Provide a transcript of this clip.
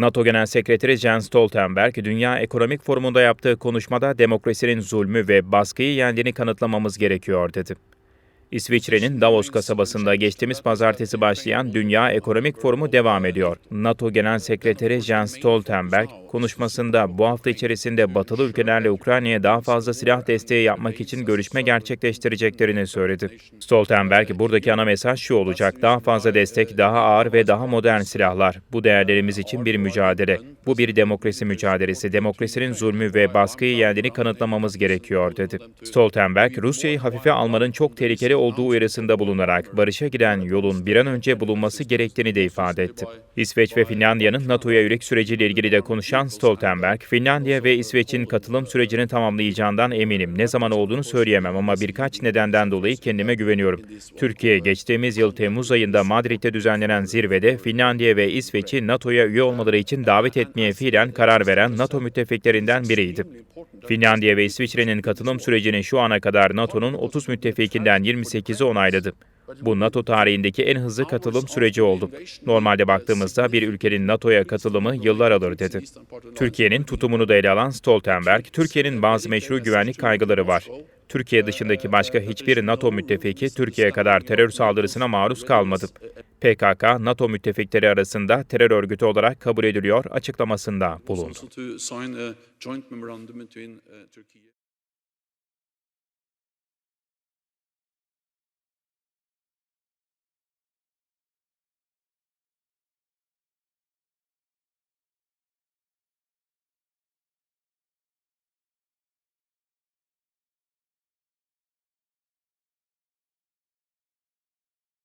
NATO Genel Sekreteri Jens Stoltenberg, Dünya Ekonomik Forumu'nda yaptığı konuşmada demokrasinin zulmü ve baskıyı yendiğini kanıtlamamız gerekiyor dedi. İsviçre'nin Davos kasabasında geçtiğimiz pazartesi başlayan Dünya Ekonomik Forumu devam ediyor. NATO Genel Sekreteri Jens Stoltenberg konuşmasında bu hafta içerisinde batılı ülkelerle Ukrayna'ya daha fazla silah desteği yapmak için görüşme gerçekleştireceklerini söyledi. Stoltenberg buradaki ana mesaj şu olacak. Daha fazla destek, daha ağır ve daha modern silahlar. Bu değerlerimiz için bir mücadele. Bu bir demokrasi mücadelesi. Demokrasinin zulmü ve baskıyı yendiğini kanıtlamamız gerekiyor dedi. Stoltenberg, Rusya'yı hafife almanın çok tehlikeli olduğu uyarısında bulunarak barışa giden yolun bir an önce bulunması gerektiğini de ifade etti. İsveç ve Finlandiya'nın NATO'ya üyelik süreciyle ilgili de konuşan Stoltenberg, Finlandiya ve İsveç'in katılım sürecini tamamlayacağından eminim. Ne zaman olduğunu söyleyemem ama birkaç nedenden dolayı kendime güveniyorum. Türkiye geçtiğimiz yıl Temmuz ayında Madrid'de düzenlenen zirvede Finlandiya ve İsveç'i NATO'ya üye olmaları için davet etmeye fiilen karar veren NATO müttefiklerinden biriydi. Finlandiya ve İsviçre'nin katılım sürecini şu ana kadar NATO'nun 30 müttefikinden 28'i onayladı. Bu NATO tarihindeki en hızlı katılım süreci oldu. Normalde baktığımızda bir ülkenin NATO'ya katılımı yıllar alır dedi. Türkiye'nin tutumunu da ele alan Stoltenberg, Türkiye'nin bazı meşru güvenlik kaygıları var. Türkiye dışındaki başka hiçbir NATO müttefiki Türkiye kadar terör saldırısına maruz kalmadı. PKK, NATO müttefikleri arasında terör örgütü olarak kabul ediliyor açıklamasında bulundu.